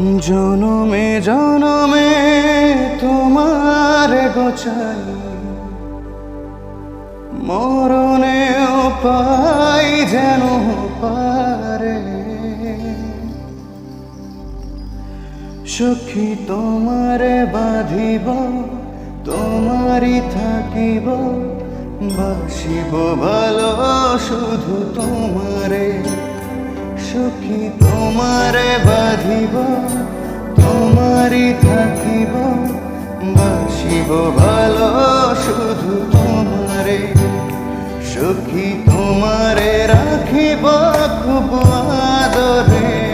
জনমে জনমে তোমার গোচাই মরণেও পাই যেন পারে। সখী তোমারে বাঁধিব, তোমারই থাকিব, বাসিব ভালো শুধু তোমারে। সখী তোমারে বাঁধিব তোমারই থাকিব বাসিব ভালো শুধু তোমারে। সখী তোমারে রাখিব খুব আদরে।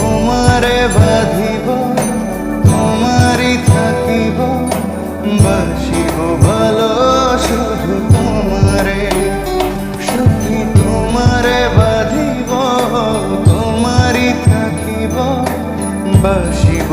তোমারে বাঁধিব তোমারই থাকিব। বাসিব ভালো শুধু তোমারে সখী তোমারে বাঁধিব তোমারই থাকিব। বাসিব